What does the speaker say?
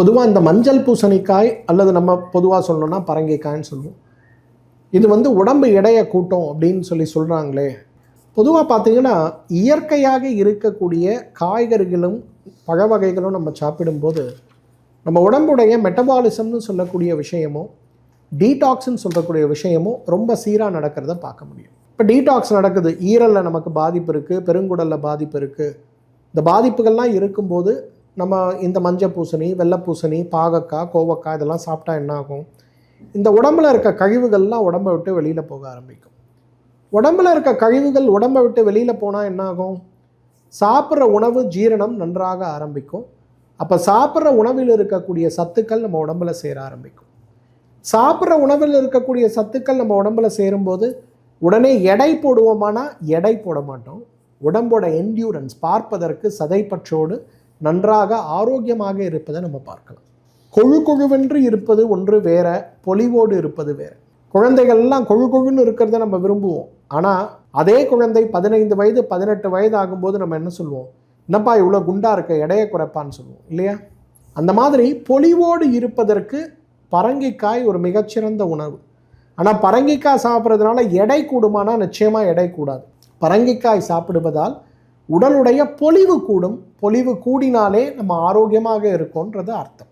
பொதுவாக இந்த மஞ்சள் பூசணிக்காய் அல்லது நம்ம பொதுவாக சொல்லணும்னா பரங்கிக்காய்ன்னு சொல்லுவோம். இது வந்து உடம்பு எடையை கூட்டும் அப்படின்னு சொல்லி சொல்கிறாங்களே பொதுவாக பார்த்தீங்கன்னா இயற்கையாக இருக்கக்கூடிய காய்கறிகளும் பழ வகைகளும் நம்ம சாப்பிடும்போது நம்ம உடம்புடைய மெட்டபாலிசம்னு சொல்லக்கூடிய விஷயமும் டீடாக்ஸ்ன்னு சொல்லக்கூடிய விஷயமும் ரொம்ப சீராக நடக்கிறத பார்க்க முடியும். இப்போ டீடாக்ஸ் நடக்குது. ஈரலில் நமக்கு பாதிப்பு இருக்குது பெருங்குடலில் பாதிப்பு இருக்குது இந்த பாதிப்புகள்லாம் இருக்கும்போது நம்ம இந்த மஞ்சள் பூசணி வெள்ளை பூசணி பாகக்காய் கோவக்காய் இதெல்லாம் சாப்பிட்டா என்ன ஆகும் இந்த உடம்புல இருக்க கழிவுகள்லாம் உடம்பை விட்டு வெளியில் போக ஆரம்பிக்கும். உடம்புல இருக்க கழிவுகள் உடம்பை விட்டு வெளியில் போனால் என்ன ஆகும் சாப்பிட்ற உணவு ஜீரணம் நன்றாக ஆரம்பிக்கும். அப்போ சாப்பிட்ற உணவில் இருக்கக்கூடிய சத்துக்கள் நம்ம உடம்புல சேர ஆரம்பிக்கும். சாப்பிட்ற உணவில் இருக்கக்கூடிய சத்துக்கள் நம்ம உடம்புல சேரும்போது உடனே எடை போடுவோமானா எடை போட மாட்டோம். உடம்போட என்டியூரன்ஸ் பார்ப்பதற்கு சதைப்பற்றோடு நன்றாக ஆரோக்கியமாக இருப்பதை நம்ம பார்க்கலாம். கொழு கொழுவென்று இருப்பது ஒன்று வேற பொலிவோடு இருப்பது வேற. குழந்தைகள்லாம் கொழு கொழுன்னு இருக்கிறத நம்ம விரும்புவோம். ஆனால் அதே குழந்தை பதினைந்து வயது பதினெட்டு வயது ஆகும்போது நம்ம என்ன சொல்லுவோம் என்னப்பா இவ்வளோ குண்டா இருக்க? எடையை குறைப்பான்னு சொல்லுவோம் இல்லையா? அந்த மாதிரி பொலிவோடு இருப்பதற்கு பரங்கிக்காய் ஒரு மிகச்சிறந்த உணவு. ஆனால் பரங்கிக்காய் சாப்பிட்றதுனால எடை கூடுமானா நிச்சயமாக எடை கூடாது. பரங்கிக்காய் சாப்பிடுவதால் உடலுடைய பொலிவு கூடும். பொலிவு கூடினாலே நம்ம ஆரோக்கியமாக இருக்கோன்றது அர்த்தம்.